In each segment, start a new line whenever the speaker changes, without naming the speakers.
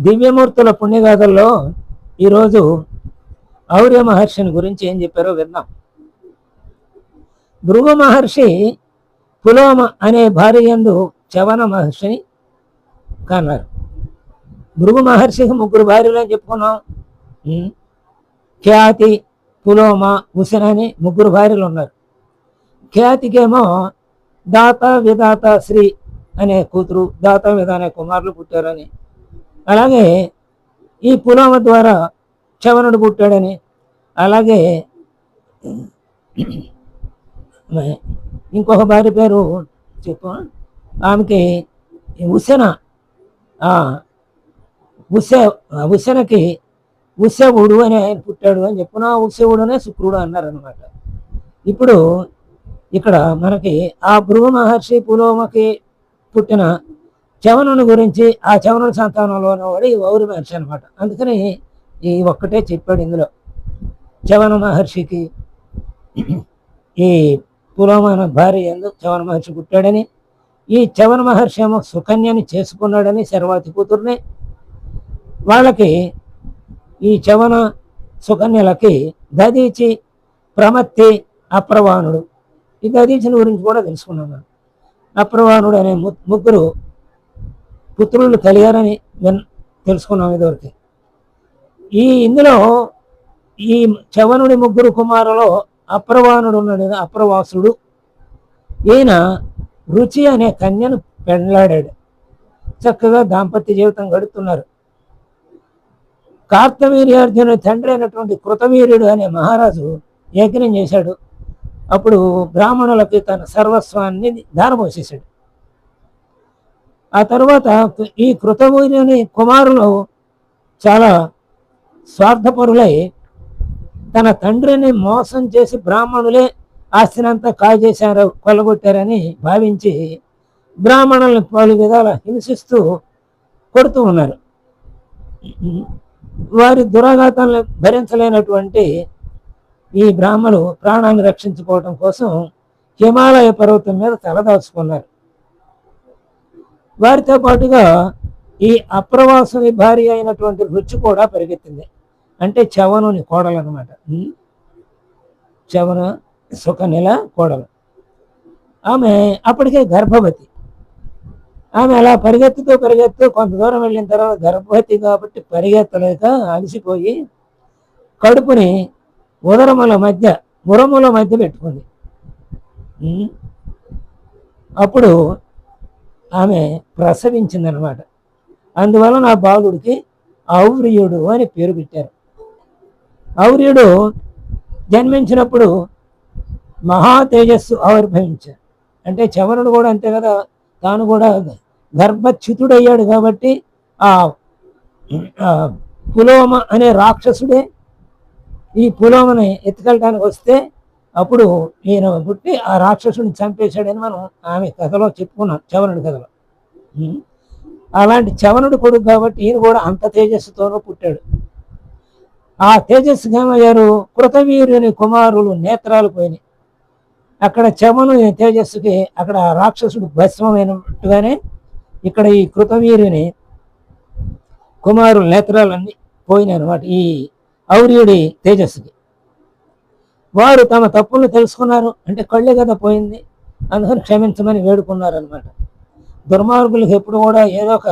దివ్యమూర్తుల పుణ్యగాథల్లో ఈరోజు ఔర్య మహర్షిని గురించి ఏం చెప్పారో విన్నాం. భృగు మహర్షి పులోమ అనే భార్య యందు చవన మహర్షిని కన్నారు. భృగు మహర్షికి ముగ్గురు భార్యలు అని చెప్పుకున్నాం. ఖ్యాతి పులోమ ఉసిన అని ముగ్గురు భార్యలు ఉన్నారు. ఖ్యాతికేమో దాత విధాత శ్రీ అనే కూతురు దాత విధ అనే కుమారులు పుట్టారని అలాగే ఈ పులామ ద్వారా చవనుడు పుట్టాడని అలాగే ఇంకొక భార్య పేరు చెప్పు. ఆమెకి ఉసెన ఆ, ఉసె ఉసెనకి ఉసవుడు అని ఆయన పుట్టాడు అని చెప్పిన ఉసవుడు అనే శుక్రుడు అన్నారనమాట ఇప్పుడు ఇక్కడ మనకి ఆ భృగు మహర్షి పులోమకి పుట్టిన చవనుని గురించి ఆ చవనుని సంతానంలో ఉన్నవాడు ఈ ఔరి మహర్షి అనమాట అందుకని ఈ ఒక్కటే చెప్పాడు ఇందులో. చవన మహర్షికి ఈ పులోమాన భార్య ఎందు చవన మహర్షి పుట్టాడని ఈ చవన మహర్షి ఏమో సుకన్యని చేసుకున్నాడని శర్వాతి కూతుర్ని వాళ్ళకి ఈ చవన సుకన్యలకి దదీచి ప్రమత్తి అప్రవాణుడు. ఈ దదీచిన గురించి కూడా తెలుసుకున్నాను అప్రవాణుడు అనే ముగ్గురు పుత్రులు కలిగారని విన్ తెలుసుకున్నాం ఇదివరకు. ఈ ఇందులో ఈ చవనుడి ముగ్గురు కుమారులో అప్రవాణుడు ఉన్నాడు. అప్రవాసుడు. ఈయన రుచి అనే కన్యను పెండ్లాడాడు. చక్కగా దాంపత్య జీవితం గడుపుతున్నారు. కార్తవీర్యార్జును తండ్రి అయినటువంటి కృతవీర్యుడు అనే మహారాజు యజ్ఞం చేశాడు. అప్పుడు బ్రాహ్మణులకి తన సర్వస్వాన్ని దారపోసేశాడు ఆ తర్వాత ఈ కృతవీర్యుని కుమారులు చాలా స్వార్థపరులై తన తండ్రిని మోసం చేసి బ్రాహ్మణులే ఆస్తినంతా కాజేశారు కొల్లగొట్టారని భావించి బ్రాహ్మణులను పలు విధాల హింసిస్తూ కొడుతూ ఉన్నారు. వారి దురాఘాతాలను భరించలేనటువంటి ఈ బ్రాహ్మలు ప్రాణాన్ని రక్షించుకోవటం కోసం హిమాలయ పర్వతం మీద తలదాచుకున్నారు. వారితో పాటుగా ఈ అప్రవాసుని భార్య అయినటువంటి రుచి కూడా పరిగెత్తింది. అంటే చవనుని కోడలు అనమాట చవన సుఖనిల కోడలు. ఆమె అప్పటికే గర్భవతి. ఆమె అలా పరిగెత్తుతూ పరిగెత్తు కొంత దూరం వెళ్ళిన తర్వాత గర్భవతి కాబట్టి పరిగెత్తలేక అలసిపోయి కడుపుని ఉదరముల మధ్య ఉరముల మధ్య పెట్టుకుంది. అప్పుడు ఆమె ప్రసవించిందనమాట అందువలన ఆ బాలుడికి ఔర్యుడు అని పేరు పెట్టారు. ఔర్యుడు జన్మించినప్పుడు మహా తేజస్సు ఆవిర్భవించారు. అంటే చవరుడు కూడా అంతే కదా తాను కూడా గర్భచ్యుతుడయ్యాడు కాబట్టి ఆ ఆ పులోమ అనే రాక్షసుడే ఈ పులోమని ఎత్తుకెళ్ళడానికి వస్తే అప్పుడు ఈయన పుట్టి ఆ రాక్షసుని చంపేశాడని మనం ఆమె కథలో చెప్పుకున్నాం చవనుడి కథలో. అలాంటి చవనుడు కొడుకు కాబట్టి ఈయన కూడా అంత తేజస్సుతోనూ పుట్టాడు. ఆ తేజస్సు ఏమయ్యారు కృతవీరుని కుమారులు నేత్రాలు పోయినాయి. అక్కడ చవను తేజస్సుకి అక్కడ రాక్షసుడు భస్మమైనట్టుగానే ఇక్కడ ఈ కృతవీరుని కుమారుల నేత్రాలన్నీ పోయినాయి అనమాట ఈ ఔర్యుడి తేజస్సుకి. వారు తమ తప్పులు తెలుసుకున్నారు అంటే కళ్ళే కదా పోయింది అందుకని క్షమించమని వేడుకున్నారు అనమాట దుర్మార్గులకు ఎప్పుడు కూడా ఏదో ఒక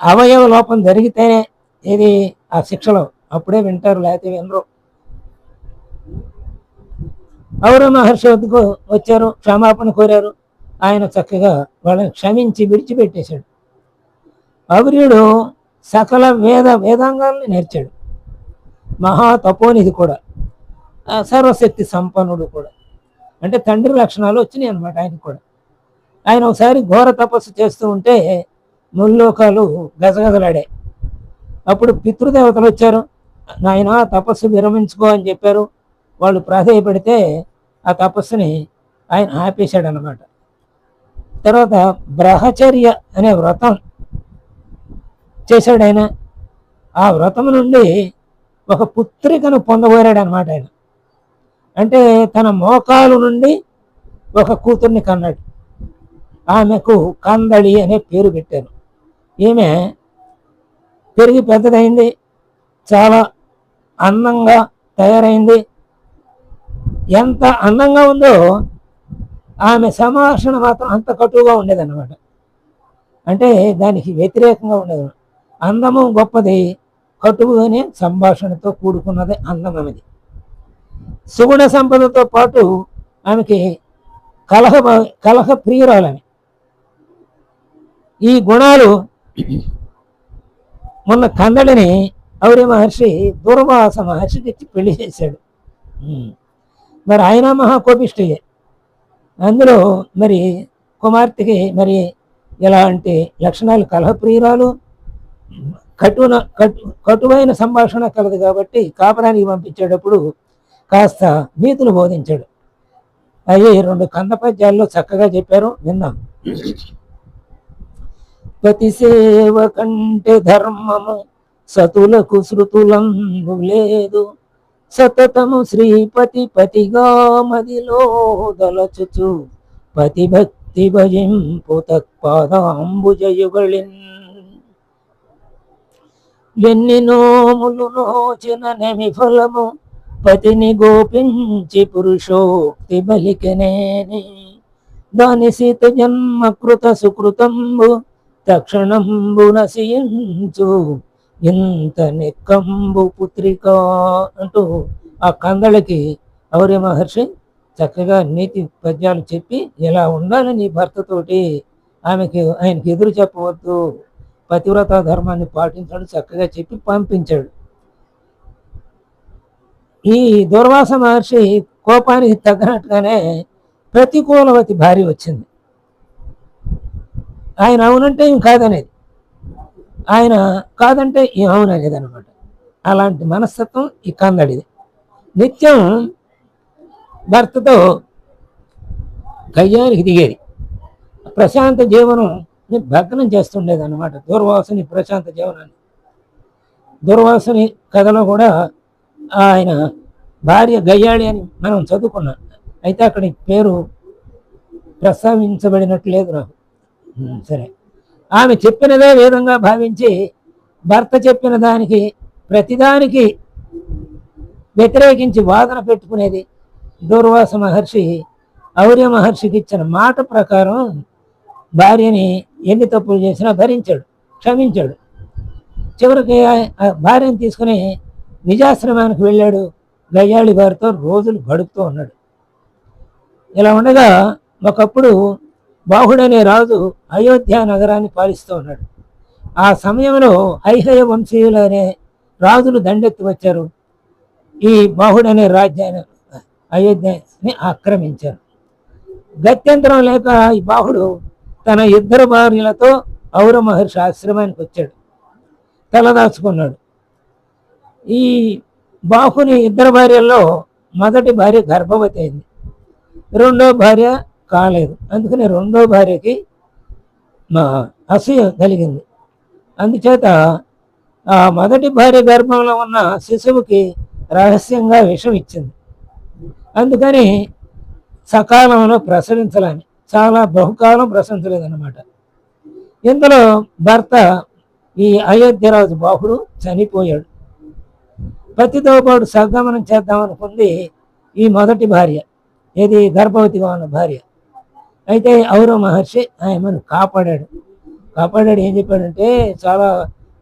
అవయవ లోపం జరిగితేనే ఇది ఆ శిక్షలో అప్పుడే వింటారు లేకపోతే వినరు. ఔర మహర్షి వద్దకు వచ్చారు క్షమాపణ కోరారు. ఆయన చక్కగా వాళ్ళని క్షమించి విడిచిపెట్టేశాడు. పౌర్యుడు సకల వేద వేదాంగాల్ని నేర్చాడు. మహా తపోనిధి కూడా. సర్వశక్తి సంపన్నుడు కూడా. అంటే తండ్రి లక్షణాలు వచ్చినాయి అనమాట ఆయన కూడా. ఆయన ఒకసారి ఘోర తపస్సు చేస్తూ ఉంటే ముల్లోకాలు గజగజలాడాయి. అప్పుడు పితృదేవతలు వచ్చారు నాయన తపస్సు విరమించుకో అని చెప్పారు. వాళ్ళు ప్రాధేయపడితే ఆ తపస్సుని ఆయన ఆపేశాడు అనమాట తర్వాత బ్రహచర్య అనే వ్రతం చేశాడు ఆయన. ఆ వ్రతం నుండి ఒక పుత్రికను పొందబోయాడు అనమాట ఆయన. అంటే తన మోకాలు నుండి ఒక కూతుర్ని కన్నాడు. ఆమెకు కందళి అనే పేరు పెట్టారు. ఈమె పెరిగి పెద్దదైంది చాలా అందంగా తయారైంది. ఎంత అందంగా ఉందో ఆమె సంభాషణ మాత్రం అంత కటువుగా ఉండేదన్నమాట. అంటే దానికి వ్యతిరేకంగా ఉండేది. అందము గొప్పది కటువుగానే సంభాషణతో కూడుకున్నది అందం ఆమెది సుగుణ సంపదతో పాటు ఆమెకి కలహ కలహ ప్రియురాలని. ఈ గుణాలు మొన్న కందడిని ఔరి మహర్షి దూర్వాస మహర్షికి ఇచ్చి పెళ్ళి చేశాడు. మరి ఆయన మహాకోపిష్ఠయే అందులో మరి కుమార్తెకి మరి ఎలాంటి లక్షణాలు? కలహప్రియురాలు కటున కటు కటువైన సంభాషణ కలదు కాబట్టి కాపరానికి పంపించేటప్పుడు కాస్త నీతులు బోధించాడు. అవి రెండు కంద పద్యాల్లో చక్కగా చెప్పారు విన్నాం పతి సేవ కంటే ధర్మము సతులకు శృతులందు లేదు. సతతము శ్రీపతి పతిగా మదిలో దలచుచు పతి భక్తి భజింపు తత్పాదాంబుజయుగళిన్. ఎన్ని నోములు నోచిన నెమి ఫలము పతిని గోపించి పురుషోక్తి బలికనేని దాని సీత జన్మ కృత సుకృతంబు తక్షణంబు నశించు. ఇంత నిక్కంబు పుత్రిక అంటూ ఆ కందళకి ఔర్య మహర్షి చక్కగా నీతి పద్యాలు చెప్పి ఎలా ఉండాలి నీ భర్తతోటి? ఆమెకి ఆయనకి ఎదురు చెప్పవద్దు. పతివ్రత ధర్మాన్ని పాటించాడు చక్కగా చెప్పి పంపించాడు. ఈ దుర్వాస మహర్షి కోపానికి తగినట్టుగానే ప్రతికూలవతి భార్య వచ్చింది. ఆయన అవునంటే ఏం కాదనేది. ఆయన కాదంటే ఏం అవుననేది అనమాట అలాంటి మనస్తత్వం ఈ కందడిది నిత్యం భర్తతో కయ్యానికి దిగేది. ప్రశాంత జీవనం భగ్నం చేస్తుండేది అనమాట దుర్వాసని ప్రశాంత జీవనాన్ని. దుర్వాసని కథలో కూడా ఆయన భార్య గయ్యాళి అని మనం చదువుకున్నాం. అయితే అక్కడి పేరు ప్రస్తావించబడినట్టు లేదు నాకు సరే. ఆమె చెప్పినదే వేదంగా భావించి భర్త చెప్పిన దానికి ప్రతిదానికి వ్యతిరేకించి వాదన పెట్టుకునేది దూర్వాస మహర్షి ఔర్య మహర్షికి ఇచ్చిన మాట ప్రకారం భార్యని ఎన్ని తప్పులు చేసినా భరించాడు క్షమించాడు. చివరికి భార్యను తీసుకుని నిజాశ్రమానికి వెళ్ళాడు. గయ్యాళి గారితో రోజులు గడుపుతూ ఉన్నాడు. ఇలా ఉండగా ఒకప్పుడు బాహుడనే రాజు అయోధ్య నగరాన్ని పాలిస్తూ ఉన్నాడు. ఆ సమయంలో ఐహయ వంశీయులు అనే రాజులు దండెత్తి వచ్చారు. ఈ బాహుడనే రాజ్యాన్ని అయోధ్యని ఆక్రమించారు. గత్యంతరం లేక ఈ బాహుడు తన ఇద్దరు భార్యలతో ఔర మహర్షి ఆశ్రమానికి వచ్చాడు. తలదాచుకున్నాడు. ఈ బాహుని ఇద్దరు భార్యల్లో మొదటి భార్య గర్భవతి అయింది. రెండో భార్య కాలేదు. అందుకని రెండో భార్యకి మా అసూయ కలిగింది. అందుచేత ఆ మొదటి భార్య గర్భంలో ఉన్న శిశువుకి రహస్యంగా విషం ఇచ్చింది. అందుకని సకాలంలో ప్రసవించాలని చాలా బహుకాలం ప్రసవించలేదన్నమాట. ఇందులో భర్త ఈ అయోధ్యరాజు బాహుడు చనిపోయాడు. పతితో పాటు సగమనం చేద్దామనుకుంది ఈ మొదటి భార్య ఏది గర్భవతిగా ఉన్న భార్య. అయితే ఔరవ మహర్షి ఆయనను కాపాడాడు. కాపాడాడు ఏం చెప్పాడంటే చాలా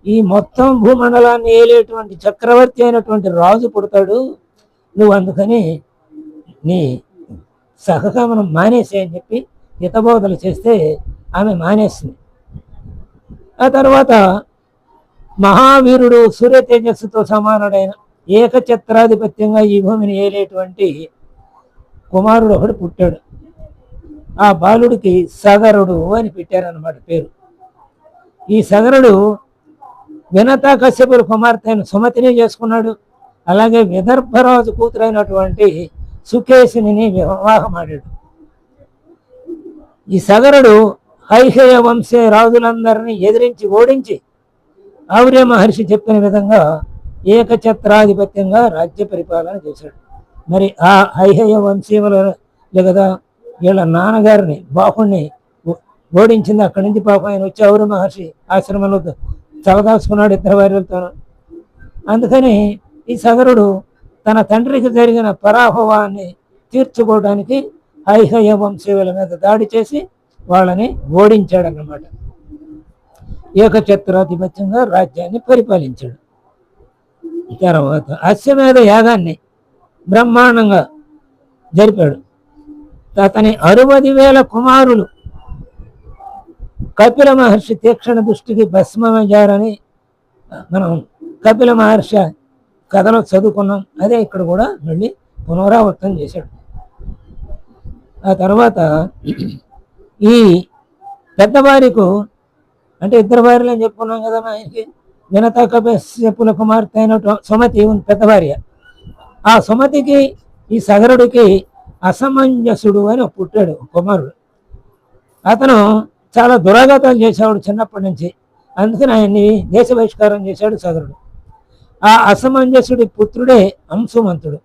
ఈ మొత్తం భూమండలాన్ని ఏలేటువంటి చక్రవర్తి అయినటువంటి రాజు పుడతాడు. నువ్వు అందుకని నీ సహగమనం మానేసే అని చెప్పి హితబోధలు చేస్తే ఆమె మానేసింది. ఆ తర్వాత మహావీరుడు సూర్య తేజస్సుతో సమానుడైన ఏకఛత్రాధిపత్యంగా ఈ భూమిని ఏలేటువంటి కుమారుడు ఒకడు పుట్టాడు. ఆ బాలుడికి సగరుడు అని పెట్టారన్నమాట పేరు. ఈ సగరుడు వినతా కశ్యపుల కుమార్తెను సుమతిని చేసుకున్నాడు. అలాగే విదర్భరాజు కూతురైనటువంటి సుకేశిని వివాహమాడాడు. ఈ సగరుడు హైహయ వంశే రాజులందరినీ ఎదిరించి ఓడించి ఆర్య మహర్షి చెప్పిన విధంగా ఏకఛత్రాధిపత్యంగా రాజ్య పరిపాలన చేశాడు. మరి ఆ హైహయ వంశీములు కదా వీళ్ళ నాన్నగారిని బాహుణ్ణి ఓ- ఓడించింది. అక్కడి నుంచి పాపం ఆయన వచ్చి ఔర మహర్షి ఆశ్రమంలో చలదాచుకున్నాడు ఇద్దరు వారితో అందుకని ఈ సగరుడు తన తండ్రికి జరిగిన పరాభవాన్ని తీర్చుకోవడానికి హైహయ వంశీవుల మీద దాడి చేసి వాళ్ళని ఓడించాడన్నమాట. ఏకఛత్రాధిపత్యంగా రాజ్యాన్ని పరిపాలించాడు. తర్వాత అశ్వమేధ యాగాన్ని బ్రహ్మాండంగా జరిపాడు. అతని అరవది వేల కుమారులు కపిల మహర్షి తీక్షణ దృష్టికి భస్మమయ్యారని మనం కపిల మహర్షి కథలో చదువుకున్నాం. అదే ఇక్కడ కూడా మళ్ళీ పునరావృతం చేశాడు. ఆ తర్వాత ఈ పెద్దవారికు అంటే ఇద్దరు భార్యలు అని చెప్పుకున్నాం కదా ఆయనకి. జనతా కపేశపుల కుమార్తె అయిన సుమతి ఉంది పెద్ద భార్య. ఆ సుమతికి ఈ సగరుడికి అసమంజసుడు అని పుట్టాడు కుమారుడు. అతను చాలా దురాఘాతాలు చేసేవాడు చిన్నప్పటి నుంచి. అందుకని ఆయన్ని దేశ బహిష్కారం చేశాడు సగరుడు. ఆ అసమంజసుడి పుత్రుడే అంశుమంతుడు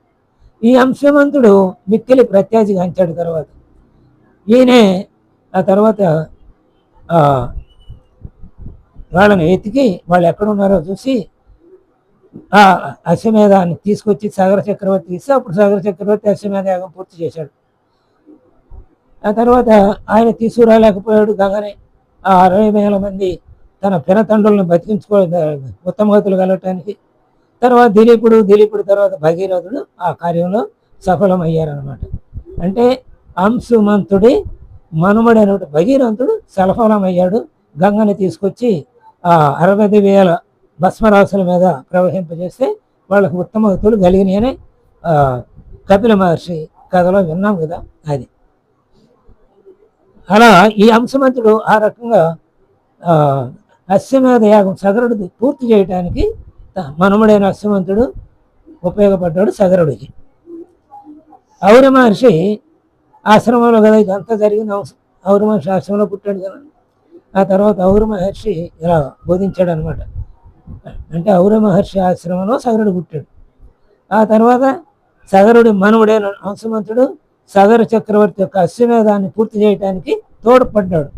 ఈ అంశమంతుడు మిక్కిలి ప్రత్యాశిగా అంచాడు తర్వాత. ఈయనే ఆ తర్వాత వాళ్ళని ఎతికి వాళ్ళు ఎక్కడ ఉన్నారో చూసి ఆ అశ్వమేధాన్ని తీసుకొచ్చి సాగర చక్రవర్తి ఇస్తే అప్పుడు సాగర చక్రవర్తి అశ్వమేధ యాగం పూర్తి చేశాడు. ఆ తర్వాత ఆయన తీసుకురాలేకపోయాడు కాగానే ఆ అరవై వేల మంది తన పినతండ్రులను బతికించుకో ఉత్తమగతులు కలగటానికి. తర్వాత దిలీపుడు దిలీపుడు తర్వాత భగీరథుడు ఆ కార్యంలో సఫలమయ్యారనమాట అంటే అంశుమంతుడి మనుమడైనటువంటి భగీరథుడు సఫలమయ్యాడు గంగని తీసుకొచ్చి అరవై వేల భస్మరాశుల మీద ప్రవహింపజేస్తే వాళ్ళకు ఉత్తమగతులు కలిగినాయి కలిగినాయని కపిల మహర్షి కథలో విన్నాం కదా అది. అలా ఈ అంశమంతుడు ఆ రకంగా అశ్వమేధ యాగం సగరుడిది పూర్తి చేయటానికి మనముడైన అశ్వమంతుడు ఉపయోగపడ్డాడు సగరుడికి. ఔర మహర్షి ఆశ్రమంలో కదా ఇదంతా జరిగింది ఔర మహర్షి ఆశ్రమంలో పుట్టాడు కదా. ఆ తర్వాత ఔర మహర్షి ఇలా బోధించాడు అనమాట అంటే ఔర మహర్షి ఆశ్రమంలో సగరుడు పుట్టాడు. ఆ తర్వాత సగరుడి మనవుడైన హంసమంతుడు సగర చక్రవర్తి యొక్క అశ్వమేధాన్ని పూర్తి చేయడానికి తోడ్పడ్డాడు.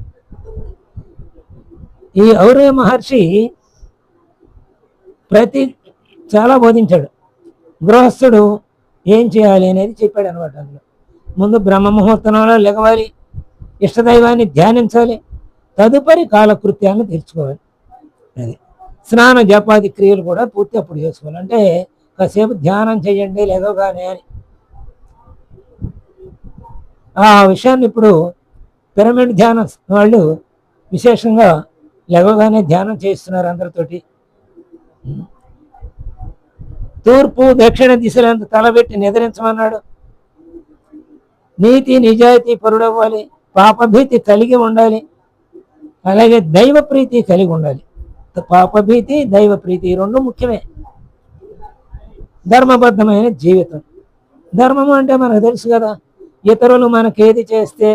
ఈ ఔర మహర్షి ప్రతి చాలా బోధించాడు. గృహస్థుడు ఏం చేయాలి అనేది చెప్పాడు అనమాట అందులో. ముందు బ్రహ్మ ముహూర్తంలో లెగవాలి. ఇష్టదైవాన్ని ధ్యానించాలి. తదుపరి కాలకృత్యాలను తీర్చుకోవాలి అది. స్నాన జపాది క్రియలు కూడా పూర్తి అప్పుడు చేసుకోవాలి. అంటే కాసేపు ధ్యానం చేయండి లేవగానే అని. ఆ విషయాన్ని ఇప్పుడు పిరమిడ్ ధ్యానం వాళ్ళు విశేషంగా లేవగానే ధ్యానం చేస్తున్నారు అందరితోటి. తూర్పు దక్షిణ దిశలంత తలబెట్టి నిద్రించమన్నాడు. నీతి నిజాయితీ పరుడవ్వాలి. పాపభీతి కలిగి ఉండాలి. అలాగే దైవ ప్రీతి కలిగి ఉండాలి. పాపభీతి దైవ ప్రీతి రెండు ముఖ్యమే. ధర్మబద్ధమైన జీవితం. ధర్మం అంటే మనకు తెలుసు కదా ఇతరులు మనకి ఏది చేస్తే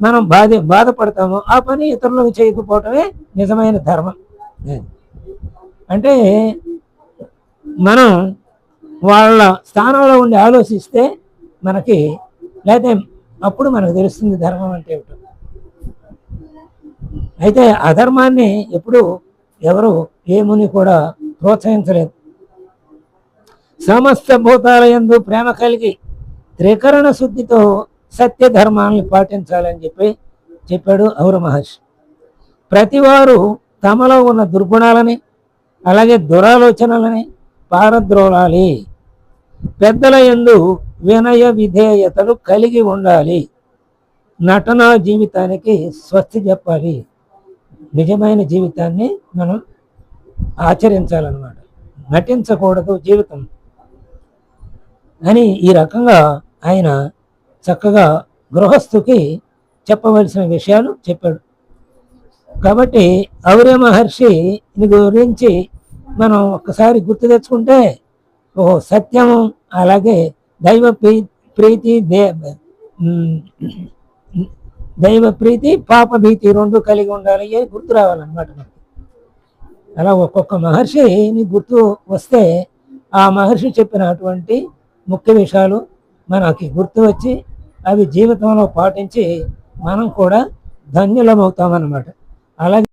మనం బాధ బాధపడతామో ఆ పని ఇతరులకు చేయకపోవటమే నిజమైన ధర్మం. అంటే మనం వాళ్ళ స్థానంలో ఉండి ఆలోచిస్తే మనకి లేకపోతే అప్పుడు మనకు తెలుస్తుంది ధర్మం అంటే ఏమిటో. అయితే అధర్మాన్ని ఎప్పుడు ఎవరు ఏముని కూడా ప్రోత్సహించలేదు. సమస్త భూతాల యందు ప్రేమ కలిగి త్రికరణ శుద్ధితో సత్య ధర్మాలను పాటించాలని చెప్పి చెప్పాడు ఔర మహర్షి ప్రతివారు తమలో ఉన్న దుర్గుణాలని అలాగే దురాలోచనలని పారద్రోలాలి. పెద్దల యందు వినయ విధేయతలు కలిగి ఉండాలి. నటనా జీవితానికి స్వస్తి చెప్పాలి. నిజమైన జీవితాన్ని మనం ఆచరించాలన్నమాట. నటించకూడదు జీవితం. అని ఈ రకంగా ఆయన చక్కగా గృహస్థుకి చెప్పవలసిన విషయాలు చెప్పాడు. కాబట్టి ఔర్య మహర్షి గురించి మనం ఒక్కసారి గుర్తు తెచ్చుకుంటే ఓ సత్యము అలాగే దైవ ప్రీతి దే దైవ ప్రీతి పాప భీతి రెండు కలిగి ఉండాలి అని గుర్తు రావాలన్నమాట మనకి. అలా ఒక్కొక్క మహర్షిని గుర్తు వస్తే ఆ మహర్షి చెప్పినటువంటి ముఖ్య విషయాలు మనకి గుర్తు వచ్చి అవి జీవితంలో పాటించి మనం కూడా ధన్యులమవుతామన్నమాట. అలాగే